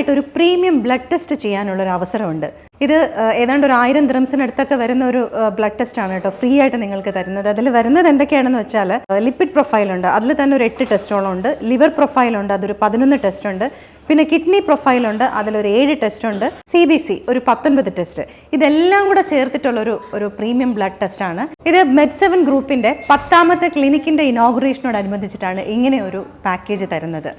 ആയിട്ട് ഒരു premium blood test ചെയ്യാനുള്ള ഒരു അവസരമുണ്ട്. ഇത് ഏതാണ്ട് ഒരു ആയിരം ദ്രംസിനടുത്തൊക്കെ വരുന്ന ഒരു ബ്ലഡ് ടെസ്റ്റ് ആണ് കേട്ടോ. ഫ്രീ ആയിട്ട് നിങ്ങൾക്ക് തരുന്നത്. അതിൽ വരുന്നത് എന്തൊക്കെയാണെന്ന് വെച്ചാൽ ലിപ്പിഡ് പ്രൊഫൈലുണ്ട് അതിൽ തന്നെ ഒരു എട്ട് ടെസ്റ്റോളം ഉണ്ട്. ലിവർ പ്രൊഫൈലുണ്ട് അതൊരു പതിനൊന്ന് ടെസ്റ്റ് ഉണ്ട്. പിന്നെ കിഡ്നി പ്രൊഫൈലുണ്ട് അതിലൊരു ഏഴ് ടെസ്റ്റ് ഉണ്ട്. സി ബി സി ഒരു പത്തൊൻപത് ടെസ്റ്റ്. ഇതെല്ലാം കൂടെ ചേർത്തിട്ടുള്ള ഒരു ഒരു പ്രീമിയം ബ്ലഡ് ടെസ്റ്റ് ആണ്. ഇത് മെഡ് സെവൻ ഗ്രൂപ്പിന്റെ പത്താമത്തെ ക്ലിനിക്കിന്റെ ഇനോഗ്രേഷനോടനുബന്ധിച്ചിട്ടാണ് ഇങ്ങനെ ഒരു പാക്കേജ് തരുന്നത്.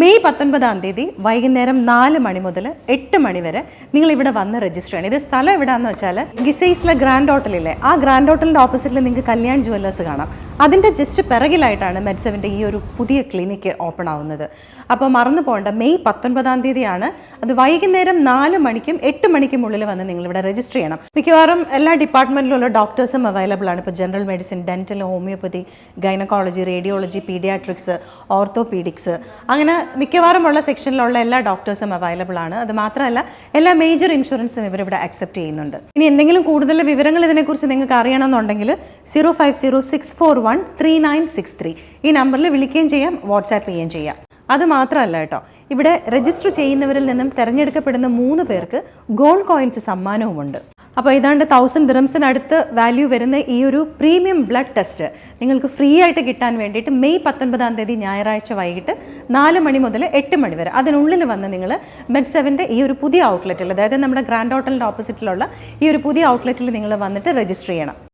മെയ് പത്തൊൻപതാം തീയതി വൈകുന്നേരം നാല് മണി മുതൽ എട്ട് മണി വരെ നിങ്ങൾ ഇവിടെ വന്ന് രജിസ്റ്റർ ചെയ്യണം. ഇത് സ്ഥലം എവിടെയാണെന്ന് വെച്ചാൽ ഗിസൈസിലെ ഗ്രാൻഡ് ഹോട്ടലില്ലേ? ആ ഗ്രാൻഡ് ഹോട്ടലിന്റെ ഓപ്പോസിറ്റിൽ നിങ്ങൾക്ക് കല്യാൺ ജുവല്ലേഴ്സ് കാണാം. അതിന്റെ ജസ്റ്റ് പിറകിലായിട്ടാണ് മെഡ്സെവിന്റെ ഈ ഒരു പുതിയ ക്ലിനിക്ക് ഓപ്പൺ ആവുന്നത്. അപ്പോൾ മറന്നു പോകേണ്ട മെയ് പത്തൊൻപതാം തീയതിയാണ് അത് വൈകുന്നേരം നാല് മണിക്കും എട്ട് മണിക്കും ഉള്ളിൽ വന്ന് നിങ്ങൾ ഇവിടെ രജിസ്റ്റർ ചെയ്യണം. മിക്കവാറും എല്ലാ ഡിപ്പാർട്ട്മെന്റിലുള്ള ഡോക്ടേഴ്സും അവൈലബിൾ ആണ്. ഇപ്പോൾ general medicine dental homeopathy gynaecology radiology paediatrics orthopaedics അങ്ങനെ മിക്കവാറും ഉള്ള സെക്ഷനിലുള്ള എല്ലാ ഡോക്ടേഴ്സും അവൈലബിൾ ആണ്. അത് മാത്രമല്ല എല്ലാ മേജർ ഇൻഷുറൻസും ഇവരിവിടെ അക്സെപ്റ്റ് ചെയ്യുന്നുണ്ട്. ഇനി എന്തെങ്കിലും കൂടുതൽ വിവരങ്ങൾ ഇതിനെക്കുറിച്ച് നിങ്ങൾക്ക് അറിയണമെന്നുണ്ടെങ്കിൽ zero five zero six four one three nine six three ഈ നമ്പറിൽ വിളിക്കുകയും ചെയ്യാം വാട്സാപ്പ് ചെയ്യുകയും ചെയ്യാം. അത് മാത്രമല്ല കേട്ടോ ഇവിടെ രജിസ്റ്റർ ചെയ്യുന്നവരിൽ നിന്നും തിരഞ്ഞെടുക്കപ്പെടുന്ന മൂന്ന് പേർക്ക് ഗോൾഡ് കോയിൻസ് സമ്മാനവുമുണ്ട്. അപ്പോൾ ഏതാണ്ട് തൗസൻഡ് ദിറംസിനടുത്ത് വാല്യൂ വരുന്ന ഈ ഒരു പ്രീമിയം ബ്ലഡ് ടെസ്റ്റ് നിങ്ങൾക്ക് ഫ്രീ ആയിട്ട് കിട്ടാൻ വേണ്ടിയിട്ട് മെയ് പത്തൊൻപതാം തീയതി ഞായറാഴ്ച വൈകിട്ട് നാല് മണി മുതൽ എട്ട് മണി വരെ അതിനുള്ളിൽ വന്ന് നിങ്ങൾ മെഡ് സെവന്റെ ഈ ഒരു പുതിയ ഔട്ട്ലെറ്റിൽ അതായത് നമ്മുടെ ഗ്രാൻഡ് ഹോട്ടലിന്റെ ഓപ്പോസിറ്റിലുള്ള ഈ ഒരു പുതിയ ഔട്ട്ലെറ്റിൽ നിങ്ങൾ വന്നിട്ട് രജിസ്റ്റർ ചെയ്യണം.